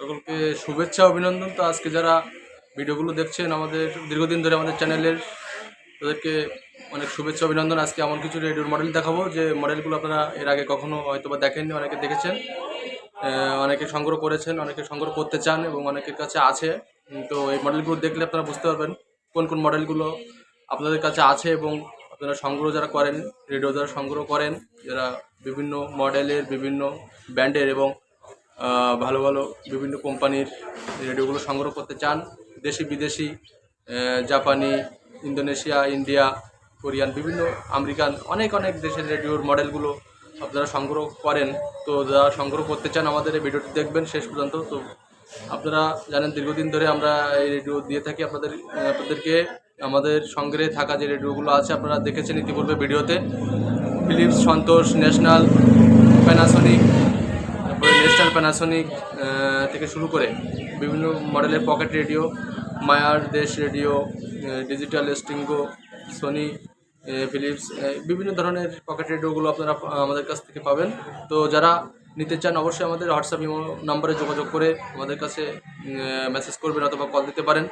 সকলকে শুভেচ্ছা, অভিনন্দন। তো আজকে যারা ভিডিওগুলো দেখছেন আমাদের, দীর্ঘদিন ধরে আমাদের চ্যানেলের, তাদেরকে অনেক শুভেচ্ছা, অভিনন্দন। আজকে এমন কিছু রেডিওর মডেল দেখাবো, যে মডেলগুলো আপনারা এর আগে কখনো হয়তো বা দেখেননি, অনেকে দেখেছেন। অনেকে সংগ্রহ করেছেন, অনেকে সংগ্রহ করতে চান এবং অনেকের কাছে আছে। তো এই মডেলগুলো দেখলে আপনারা বুঝতে পারবেন কোন কোন মডেলগুলো আপনাদের কাছে আছে এবং আপনারা সংগ্রহ যারা করেন রেডিও যারা সংগ্রহ করেন, যারা বিভিন্ন মডেলের, বিভিন্ন ব্র্যান্ডের এবং ভালো ভালো বিভিন্ন কোম্পানির রেডিওগুলো সংগ্রহ করতে চান। দেশি, বিদেশি জাপানি, ইন্দোনেশিয়া, ইন্ডিয়া, কোরিয়ান, বিভিন্ন আমেরিকান, অনেক অনেক দেশের রেডিওর মডেলগুলো আপনারা সংগ্রহ করেন। তো যারা সংগ্রহ করতে চান আমাদের এই ভিডিওটি দেখবেন শেষ পর্যন্ত। তো আপনারা জানেন, দীর্ঘদিন ধরে আমরা এই রেডিও দিয়ে থাকি আপনাদের, আপনাদেরকে। আমাদের সংগ্রহে থাকা যে রেডিওগুলো আছে আপনারা দেখেছেন ইতিপূর্বে ভিডিওতে। Philips Santosh National Panasonic National Panasonic থেকে শুরু করে বিভিন্ন মডেলের পকেট রেডিও, মায়ার দেশ রেডিও ডিজিটাল স্টিঙ্গো সোনি ফিলিপস বিভিন্ন ধরনের পকেট রেডিওগুলো আপনারা আমাদের কাছ থেকে পাবেন। তো যারা নিতে চান অবশ্যই আমাদের হোয়াটসঅ্যাপ ইমো নাম্বারে যোগাযোগ করে আমাদের কাছে মেসেজ করবেন অথবা কল দিতে পারেন।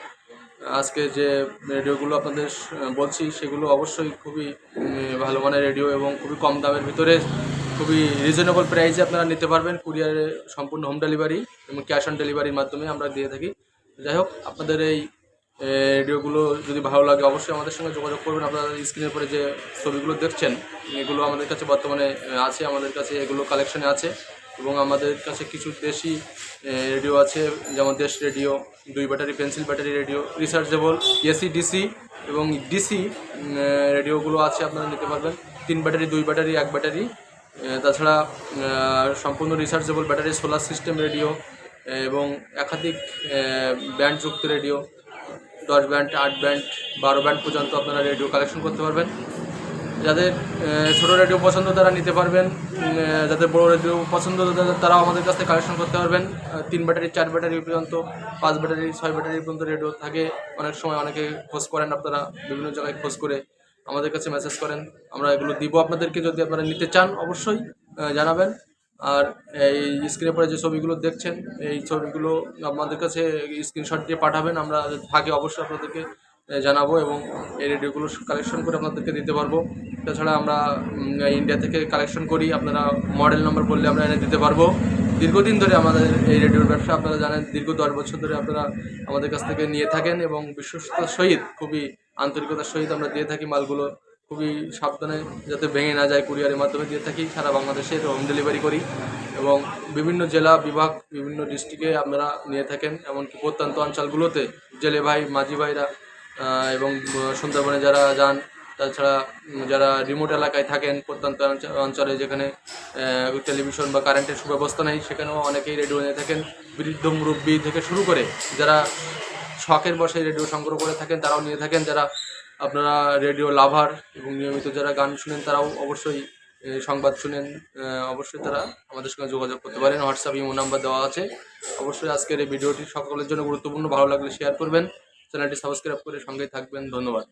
আজকে যে রেডিওগুলো আপনাদের বলছি, সেগুলো অবশ্যই খুবই ভালো মানের রেডিও এবং খুবই কম দামের ভিতরে খুবই রিজনেবল প্রাইসে আপনারা নিতে পারবেন কুরিয়ারে সম্পূর্ণ হোম ডেলিভারি এবং ক্যাশ অন ডেলিভারির মাধ্যমে আমরা দিয়ে থাকি। যাই হোক, আপনাদের এই রেডিওগুলো যদি ভালো লাগে অবশ্যই আমাদের সঙ্গে যোগাযোগ করবেন। আপনারা স্ক্রিনের পরে যে ছবিগুলো দেখছেন, এগুলো আমাদের কাছে বর্তমানে আছে, আমাদের কাছে এগুলো কালেকশনে আছে এবং আমাদের কাছে কিছু দেশি রেডিও আছে, যেমন দেশ রেডিও দুই battery pencil battery radio rechargeable AC DC এবং ডিসি রেডিওগুলো আছে, আপনারা নিতে পারবেন। তিন ব্যাটারি দুই ব্যাটারি এক ব্যাটারি তাছাড়া সম্পূর্ণ rechargeable battery solar system radio এবং একাধিক ব্যান্ডযুক্ত রেডিও দশ ব্যান্ড আট ব্যান্ড বারো ব্যান্ড পর্যন্ত আপনারা রেডিও কালেকশন করতে পারবেন। যাদের ছোটো রেডিও পছন্দ তারা নিতে পারবেন। যাদের বড় রেডিও পছন্দ তারাও আমাদের কাছ থেকে কালেকশন করতে পারবেন। তিন ব্যাটারি চার ব্যাটারি পর্যন্ত, পাঁচ ব্যাটারি ছয় ব্যাটারি পর্যন্ত রেডিও থাকে। অনেক সময় অনেকে খোঁজ করেন আপনারা, বিভিন্ন জায়গায় খোঁজ করে আমাদের কাছে মেসেজ করেন। আমরা এগুলো দিব আপনাদেরকে যদি আপনারা নিতে চান, অবশ্যই জানাবেন। আর এই স্ক্রিনে পরে যে ছবিগুলো দেখছেন, এই ছবিগুলো আমাদের কাছে স্ক্রিনশট দিয়ে পাঠাবেন। আমরা থাকে অবশ্যই আপনাদেরকে জানাব এবং এই রেডিওগুলো কালেকশন করে আপনাদেরকে দিতে পারব। তাছাড়া আমরা ইন্ডিয়া থেকে কালেকশন করি। আপনারা মডেল নম্বর বললে আমরা এনে দিতে পারব। দীর্ঘদিন ধরে আমাদের এই রেডিওর ব্যবসা, আপনারা জানেন, দীর্ঘ দশ বছর ধরে আপনারা আমাদের কাছ থেকে নিয়ে থাকেন এবং বিশ্বস্ততার সহিত খুবই আন্তরিকতার সহিত আমরা দিয়ে থাকি মালগুলো। খুবই সাবধানে যাতে ভেঙে না যায় কুরিয়ারের মাধ্যমে দিয়ে থাকি। সারা বাংলাদেশে হোম ডেলিভারি করি এবং বিভিন্ন জেলা, বিভাগ, বিভিন্ন ডিস্ট্রিক্টে আপনারা নিয়ে থাকেন। এমনকি প্রত্যন্ত অঞ্চলগুলোতে জেলে ভাই, মাঝি ভাইরা এবং সুন্দরবনে যারা যান, তাছাড়া যারা রিমোট এলাকায় থাকেন, প্রত্যন্ত অঞ্চলে যেখানে টেলিভিশন বা কারেন্টের সুব্যবস্থা নেই, সেখানেও অনেকেই রেডিও নিয়ে থাকেন। বৃদ্ধ মুরব্বী থেকে শুরু করে যারা শখের বসে রেডিও সংগ্রহ করে থাকেন, তারাও নিয়ে থাকেন। যারা আপনারা রেডিও লাভার এবং নিয়মিত যারা গান শুনেন, তারাও অবশ্যই সংবাদ শুনেন। অবশ্যই তারা আমাদের সঙ্গে যোগাযোগ করতে পারেন। হোয়াটসঅ্যাপ, ইমো নাম্বার দেওয়া আছে। অবশ্যই আজকের এই ভিডিওটি সকলের জন্য গুরুত্বপূর্ণ। ভালো লাগলে শেয়ার করবেন। চ্যানেলটি সাবস্ক্রাইব করে সঙ্গে থাকবেন। ধন্যবাদ।